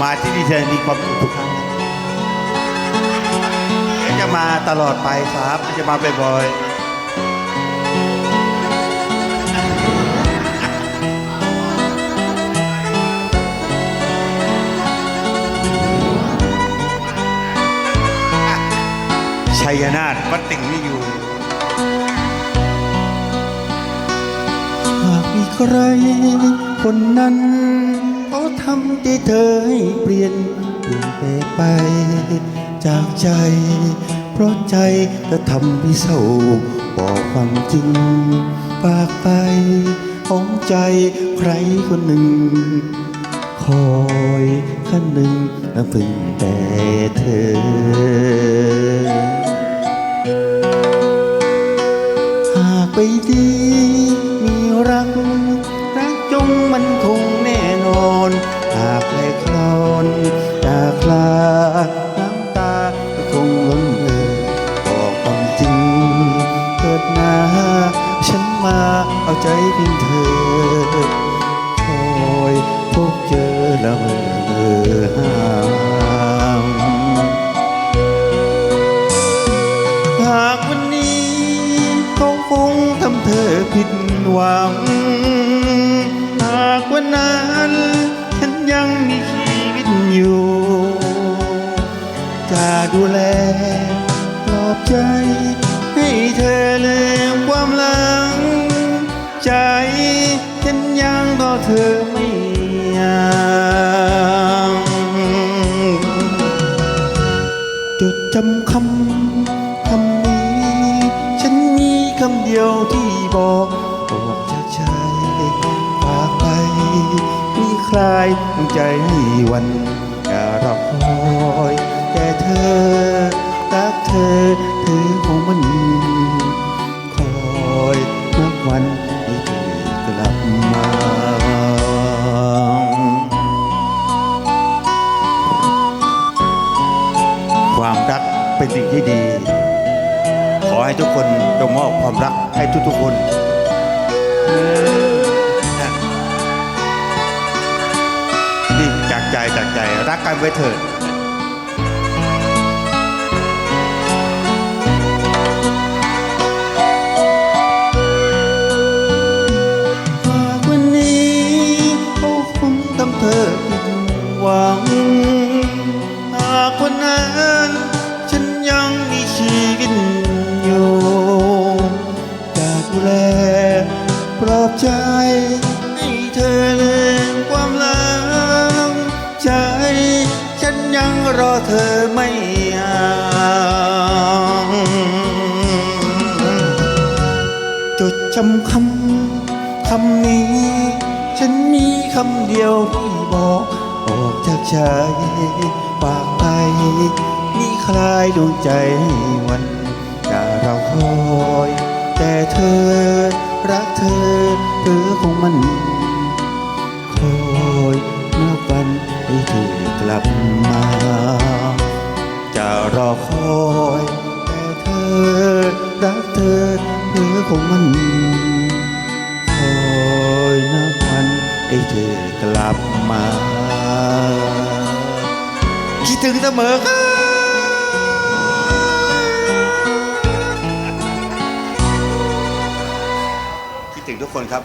มาที่นี่จะมีความสุขทุกครั้งจะมาตลอดไปครับจะมาบ่อยๆชัยนาทวัดติ่งไม่อยู่ หากมีใครคนนั้น ทำที่เธอให้เปลี่ยนเปลี่ยนแปลงไป จากใจ เพราะใจจะทำให้เศร้าบอกความจริงฝากไปของใจใครคนหนึ่ง คอยขั้นหนึ่งและพึ่งแต่เธอ หากไปดีมีรักรัก มาเอาใจพียงเธอคอยพบเจอแล้วเออห่างหากวันนี้เขาคงทำเธอผิดหวัง หากวันนั้นฉันยังมีชีวิตอยู่ จะดูแลปลอบใจให้เธอเลืม เธอไม่ยังจดจำคำคำนี้ ฉันมีคำเดียวที่บอกบอกจากใจฝากไปมีใครดวงใจให้วันอย่ารอคอย แต่เธอรักเธอเธอคงมัน ขอให้ทุกคนจงมอบความรักให้ทุกๆคนนะนี่จากใจจากใจรักกันไว้เถิด วิตอยู่จะดูแลปลอบใจให้เธอลืมความหลังใจ ฉันยังรอเธอไม่ห่างจดจำคำคำนี้ ฉันมีคำเดียวที่บอกออกจากใจปากไป มีคลายดวงใจวันจะเราคอย แต่เธอรักเธอเธอคงมันคอยนับวันให้เธอกลับมา จะรอคอยแต่เธอรักเธอเธอคงมันคอยนับวันให้เธอกลับมา คิดถึงเสมอครับ คนครับ